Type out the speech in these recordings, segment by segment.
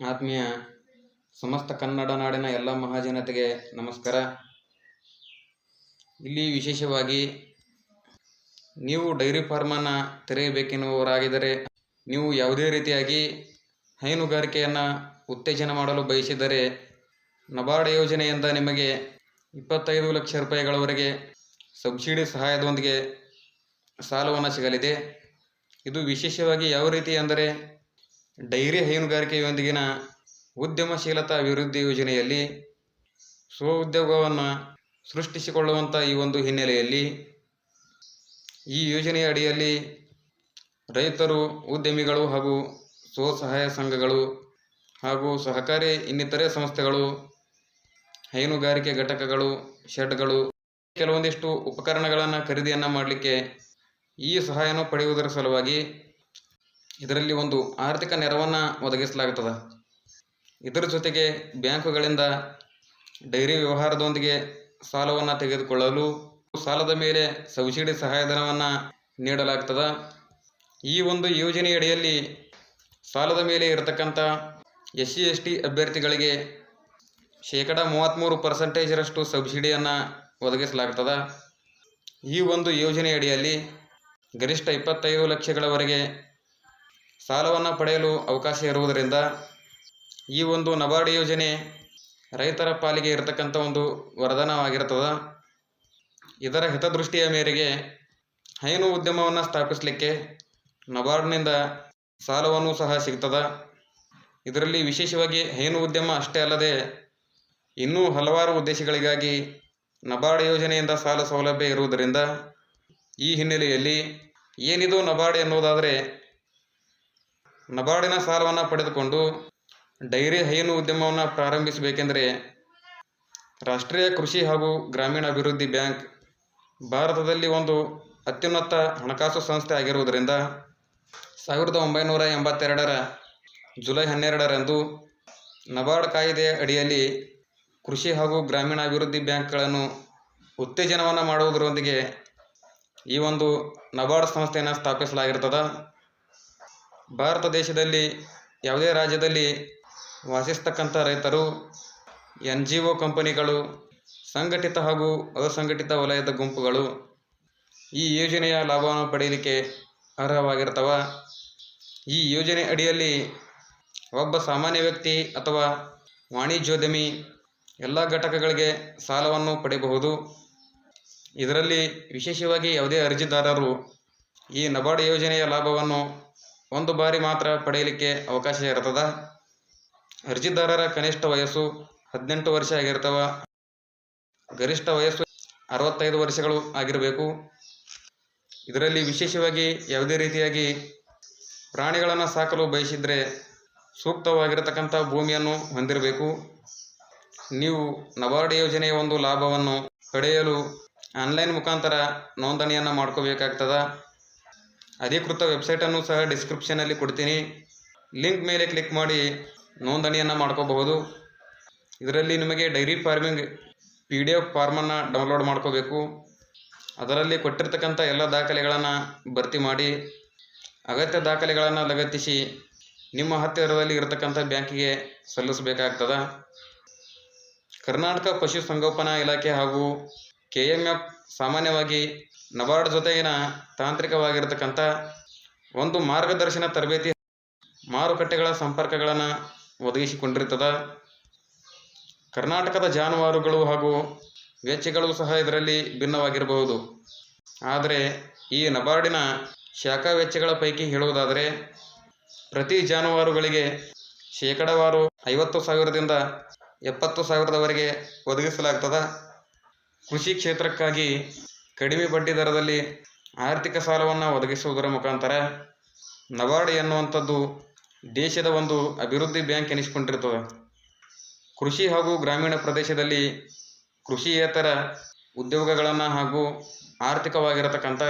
ಆತ್ಮೀಯ ಸಮಸ್ತ ಕನ್ನಡ ನಾಡಿನ ಎಲ್ಲ ಮಹಾಜನತೆಗೆ ನಮಸ್ಕಾರ. ಇಲ್ಲಿ ವಿಶೇಷವಾಗಿ ನೀವು ಡೈರಿ ಫಾರ್ಮನ್ನು ತೆರೆಯಬೇಕೆನ್ನುವರಾಗಿದ್ದರೆ ನೀವು ಯಾವುದೇ ರೀತಿಯಾಗಿ ಹೈನುಗಾರಿಕೆಯನ್ನು ಉತ್ತೇಜನ ಮಾಡಲು ಬಯಸಿದರೆ, ನಬಾರ್ಡ್ ಯೋಜನೆಯಿಂದ ನಿಮಗೆ ಇಪ್ಪತ್ತೈದು ಲಕ್ಷ ರೂಪಾಯಿಗಳವರೆಗೆ ಸಬ್ಸಿಡಿ ಸಹಾಯದೊಂದಿಗೆ ಸಾಲವನ್ನು ಸಿಗಲಿದೆ. ಇದು ವಿಶೇಷವಾಗಿ ಯಾವ ರೀತಿ ಅಂದರೆ ಡೈರಿ ಹೈನುಗಾರಿಕೆಯೊಂದಿಗಿನ ಉದ್ಯಮಶೀಲತಾ ಅಭಿವೃದ್ಧಿ ಯೋಜನೆಯಲ್ಲಿ ಸ್ವ ಉದ್ಯೋಗವನ್ನು ಸೃಷ್ಟಿಸಿಕೊಳ್ಳುವಂಥ ಈ ಒಂದು ಹಿನ್ನೆಲೆಯಲ್ಲಿ ಈ ಯೋಜನೆಯ ಅಡಿಯಲ್ಲಿ ರೈತರು, ಉದ್ಯಮಿಗಳು ಹಾಗೂ ಸ್ವಸಹಾಯ ಸಂಘಗಳು ಹಾಗೂ ಸಹಕಾರಿ ಇನ್ನಿತರೆ ಸಂಸ್ಥೆಗಳು, ಹೈನುಗಾರಿಕೆ ಘಟಕಗಳು, ಶೆಡ್ಗಳು ಕೆಲವೊಂದಿಷ್ಟು ಉಪಕರಣಗಳನ್ನು ಖರೀದಿಯನ್ನು ಮಾಡಲಿಕ್ಕೆ ಈ ಸಹಾಯವನ್ನು ಪಡೆಯುವುದರ ಸಲುವಾಗಿ ಇದರಲ್ಲಿ ಒಂದು ಆರ್ಥಿಕ ನೆರವನ್ನು ಒದಗಿಸಲಾಗುತ್ತದೆ. ಇದರ ಜೊತೆಗೆ ಬ್ಯಾಂಕುಗಳಿಂದ ಡೈರಿ ವ್ಯವಹಾರದೊಂದಿಗೆ ಸಾಲವನ್ನು ತೆಗೆದುಕೊಳ್ಳಲು ಸಾಲದ ಮೇಲೆ ಸಬ್ಸಿಡಿ ಸಹಾಯಧನವನ್ನು ನೀಡಲಾಗ್ತದೆ. ಈ ಒಂದು ಯೋಜನೆಯಡಿಯಲ್ಲಿ ಸಾಲದ ಮೇಲೆ ಇರತಕ್ಕಂಥ ಎಸ್ ಸಿ ಎಸ್ ಟಿ ಅಭ್ಯರ್ಥಿಗಳಿಗೆ ಶೇಕಡ ಮೂವತ್ತ್ಮೂರು ಪರ್ಸೆಂಟೇಜರಷ್ಟು ಸಬ್ಸಿಡಿಯನ್ನು ಒದಗಿಸಲಾಗ್ತದೆ. ಈ ಒಂದು ಯೋಜನೆಯಡಿಯಲ್ಲಿ ಗರಿಷ್ಠ ಇಪ್ಪತ್ತೈದು ಲಕ್ಷಗಳವರೆಗೆ ಸಾಲವನ್ನು ಪಡೆಯಲು ಅವಕಾಶ ಇರುವುದರಿಂದ ಈ ಒಂದು ನಬಾರ್ಡ್ ಯೋಜನೆ ರೈತರ ಪಾಲಿಗೆ ಇರತಕ್ಕಂಥ ಒಂದು ವರದಾನವಾಗಿರ್ತದೆ. ಇದರ ಹಿತದೃಷ್ಟಿಯ ಮೇರೆಗೆ ಹೈನು ಉದ್ಯಮವನ್ನು ಸ್ಥಾಪಿಸಲಿಕ್ಕೆ ನಬಾರ್ಡ್ನಿಂದ ಸಾಲವನ್ನು ಸಹ ಸಿಗ್ತದೆ. ಇದರಲ್ಲಿ ವಿಶೇಷವಾಗಿ ಹೈನು ಉದ್ಯಮ ಅಷ್ಟೇ ಅಲ್ಲದೆ ಇನ್ನೂ ಹಲವಾರು ಉದ್ದೇಶಗಳಿಗಾಗಿ ನಬಾರ್ಡ್ ಯೋಜನೆಯಿಂದ ಸಾಲ ಸೌಲಭ್ಯ ಇರುವುದರಿಂದ ಈ ಹಿನ್ನೆಲೆಯಲ್ಲಿ ಏನಿದು ನಬಾರ್ಡ್ ಎನ್ನುವುದಾದರೆ ನಬಾರ್ಡಿನ ಸಾಲವನ್ನು ಪಡೆದುಕೊಂಡು ಡೈರಿ ಹೈನು ಉದ್ಯಮವನ್ನು ಪ್ರಾರಂಭಿಸಬೇಕೆಂದರೆ ರಾಷ್ಟ್ರೀಯ ಕೃಷಿ ಹಾಗೂ ಗ್ರಾಮೀಣ ಅಭಿವೃದ್ಧಿ ಬ್ಯಾಂಕ್ ಭಾರತದಲ್ಲಿ ಒಂದು ಅತ್ಯುನ್ನತ ಹಣಕಾಸು ಸಂಸ್ಥೆ ಆಗಿರುವುದರಿಂದ ಸಾವಿರದ ಒಂಬೈನೂರ ಎಂಬತ್ತೆರಡರ ಜುಲೈ ಹನ್ನೆರಡರಂದು ನಬಾರ್ಡ್ ಕಾಯ್ದೆಯ ಅಡಿಯಲ್ಲಿ ಕೃಷಿ ಹಾಗೂ ಗ್ರಾಮೀಣ ಅಭಿವೃದ್ಧಿ ಬ್ಯಾಂಕ್ಗಳನ್ನು ಉತ್ತೇಜನವನ್ನು ಮಾಡುವುದರೊಂದಿಗೆ ಈ ಒಂದು ನಬಾರ್ಡ್ ಸಂಸ್ಥೆಯನ್ನು ಸ್ಥಾಪಿಸಲಾಗಿರ್ತದೆ. ಭಾರತ ದೇಶದಲ್ಲಿ ಯಾವುದೇ ರಾಜ್ಯದಲ್ಲಿ ವಾಸಿಸ್ತಕ್ಕಂಥ ರೈತರು ಎನ್ ಜಿ ಒ ಕಂಪನಿಗಳು, ಸಂಘಟಿತ ಹಾಗೂ ಅಸಂಘಟಿತ ವಲಯದ ಗುಂಪುಗಳು ಈ ಯೋಜನೆಯ ಲಾಭವನ್ನು ಪಡೆಯಲಿಕ್ಕೆ ಅರ್ಹವಾಗಿರ್ತವೆ ಈ ಯೋಜನೆ ಅಡಿಯಲ್ಲಿ ಒಬ್ಬ ಸಾಮಾನ್ಯ ವ್ಯಕ್ತಿ ಅಥವಾ ವಾಣಿಜ್ಯೋದ್ಯಮಿ ಎಲ್ಲ ಘಟಕಗಳಿಗೆ ಸಾಲವನ್ನು ಪಡೆಯಬಹುದು. ಇದರಲ್ಲಿ ವಿಶೇಷವಾಗಿ ಯಾವುದೇ ಅರ್ಜಿದಾರರು ಈ ನಬಾರ್ಡ್ ಯೋಜನೆಯ ಲಾಭವನ್ನು ಒಂದು ಬಾರಿ ಮಾತ್ರ ಪಡೆಯಲಿಕ್ಕೆ ಅವಕಾಶ ಇರ್ತದ. ಅರ್ಜಿದಾರರ ಕನಿಷ್ಠ ವಯಸ್ಸು ಹದಿನೆಂಟು ವರ್ಷ ಆಗಿರ್ತವ. ಗರಿಷ್ಠ ವಯಸ್ಸು ಅರವತ್ತೈದು ವರ್ಷಗಳು ಆಗಿರಬೇಕು. ಇದರಲ್ಲಿ ವಿಶೇಷವಾಗಿ ಯಾವುದೇ ರೀತಿಯಾಗಿ ಪ್ರಾಣಿಗಳನ್ನು ಸಾಕಲು ಬಯಸಿದರೆ ಸೂಕ್ತವಾಗಿರತಕ್ಕಂಥ ಭೂಮಿಯನ್ನು ಹೊಂದಿರಬೇಕು. ನೀವು ನಬಾರ್ಡ್ ಯೋಜನೆಯ ಒಂದು ಲಾಭವನ್ನು ಪಡೆಯಲು ಆನ್ಲೈನ್ ಮುಖಾಂತರ ನೋಂದಣಿಯನ್ನು ಮಾಡ್ಕೋಬೇಕಾಗ್ತದೆ. ಅಧಿಕೃತ ವೆಬ್ಸೈಟನ್ನು ಸಹ ಡಿಸ್ಕ್ರಿಪ್ಷನಲ್ಲಿ ಕೊಡ್ತೀನಿ. ಲಿಂಕ್ ಮೇಲೆ ಕ್ಲಿಕ್ ಮಾಡಿ, ನೋಂದಣಿಯನ್ನು ಮಾಡ್ಕೋಬಹುದು. ಇದರಲ್ಲಿ ನಿಮಗೆ dairy farming P D F ಫಾರ್ಮನ್ನು download ಮಾಡ್ಕೋಬೇಕು. ಅದರಲ್ಲಿ ಕೊಟ್ಟಿರ್ತಕ್ಕಂಥ ಎಲ್ಲ ದಾಖಲೆಗಳನ್ನು ಭರ್ತಿ ಮಾಡಿ, ಅಗತ್ಯ ದಾಖಲೆಗಳನ್ನು ಲಗತ್ತಿಸಿ, ನಿಮ್ಮ ಹತ್ತಿರದಲ್ಲಿ ಇರತಕ್ಕಂಥ ಬ್ಯಾಂಕಿಗೆ ಸಲ್ಲಿಸಬೇಕಾಗ್ತದೆ. ಕರ್ನಾಟಕ ಪಶುಸಂಗೋಪನಾ ಇಲಾಖೆ ಹಾಗೂ ಕೆ ಎಂ ಎಫ್ ಸಾಮಾನ್ಯವಾಗಿ ನಬಾರ್ಡ್ ಜೊತೆಗಿನ ತಾಂತ್ರಿಕವಾಗಿರತಕ್ಕಂಥ ಒಂದು ಮಾರ್ಗದರ್ಶನ ತರಬೇತಿ ಮಾರುಕಟ್ಟೆಗಳ ಸಂಪರ್ಕಗಳನ್ನು ಒದಗಿಸಿಕೊಂಡಿರ್ತದ. ಕರ್ನಾಟಕದ ಜಾನುವಾರುಗಳು ಹಾಗೂ ವೆಚ್ಚಗಳು ಸಹ ಇದರಲ್ಲಿ ಭಿನ್ನವಾಗಿರಬಹುದು. ಆದರೆ ಈ ನಬಾರ್ಡಿನ ಶಾಖಾ ವೆಚ್ಚಗಳ ಪೈಕಿ ಹೇಳುವುದಾದರೆ, ಪ್ರತಿ ಜಾನುವಾರುಗಳಿಗೆ ಶೇಕಡವಾರು ಐವತ್ತು ಸಾವಿರದಿಂದ ಎಪ್ಪತ್ತು ಸಾವಿರದವರೆಗೆ ಒದಗಿಸಲಾಗ್ತದ. ಕೃಷಿ ಕ್ಷೇತ್ರಕ್ಕಾಗಿ ಕಡಿಮೆ ಬಡ್ಡಿ ದರದಲ್ಲಿ ಆರ್ಥಿಕ ಸಾಲವನ್ನು ಒದಗಿಸುವುದರ ಮುಖಾಂತರ ನಬಾರ್ಡ್ ಎನ್ನುವಂಥದ್ದು ದೇಶದ ಒಂದು ಅಭಿವೃದ್ಧಿ ಬ್ಯಾಂಕ್ ಎನಿಸಿಕೊಂಡಿರ್ತದೆ. ಕೃಷಿ ಹಾಗೂ ಗ್ರಾಮೀಣ ಪ್ರದೇಶದಲ್ಲಿ ಕೃಷಿಯೇತರ ಉದ್ಯೋಗಗಳನ್ನು ಹಾಗೂ ಆರ್ಥಿಕವಾಗಿರತಕ್ಕಂಥ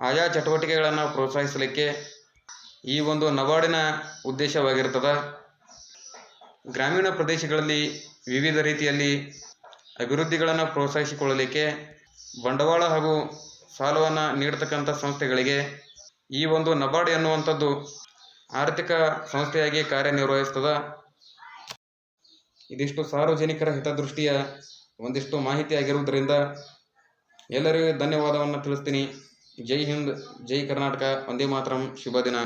ಆಯಾ ಚಟುವಟಿಕೆಗಳನ್ನು ಪ್ರೋತ್ಸಾಹಿಸಲಿಕ್ಕೆ ಈ ಒಂದು ನಬಾರ್ಡಿನ ಉದ್ದೇಶವಾಗಿರ್ತದೆ. ಗ್ರಾಮೀಣ ಪ್ರದೇಶಗಳಲ್ಲಿ ವಿವಿಧ ರೀತಿಯಲ್ಲಿ ಅಭಿವೃದ್ಧಿಗಳನ್ನು ಪ್ರೋತ್ಸಾಹಿಸಿಕೊಳ್ಳಲಿಕ್ಕೆ ಬಂಡವಾಳ ಹಾಗೂ ಸಾಲವನ್ನು ನೀಡತಕ್ಕಂಥ ಸಂಸ್ಥೆಗಳಿಗೆ ಈ ಒಂದು ನಬಾರ್ಡ್ ಎನ್ನುವಂಥದ್ದು ಆರ್ಥಿಕ ಸಂಸ್ಥೆಯಾಗಿ ಕಾರ್ಯನಿರ್ವಹಿಸ್ತದ ಇದಿಷ್ಟು ಸಾರ್ವಜನಿಕರ ಹಿತದೃಷ್ಟಿಯ ಒಂದಿಷ್ಟು ಮಾಹಿತಿ ಆಗಿರುವುದರಿಂದ ಎಲ್ಲರಿಗೂ ಧನ್ಯವಾದವನ್ನು ತಿಳಿಸ್ತೀನಿ. ಜೈ ಹಿಂದ್, ಜೈ ಕರ್ನಾಟಕ ಒಂದೇ ಮಾತರಂ, ಶುಭ ದಿನ.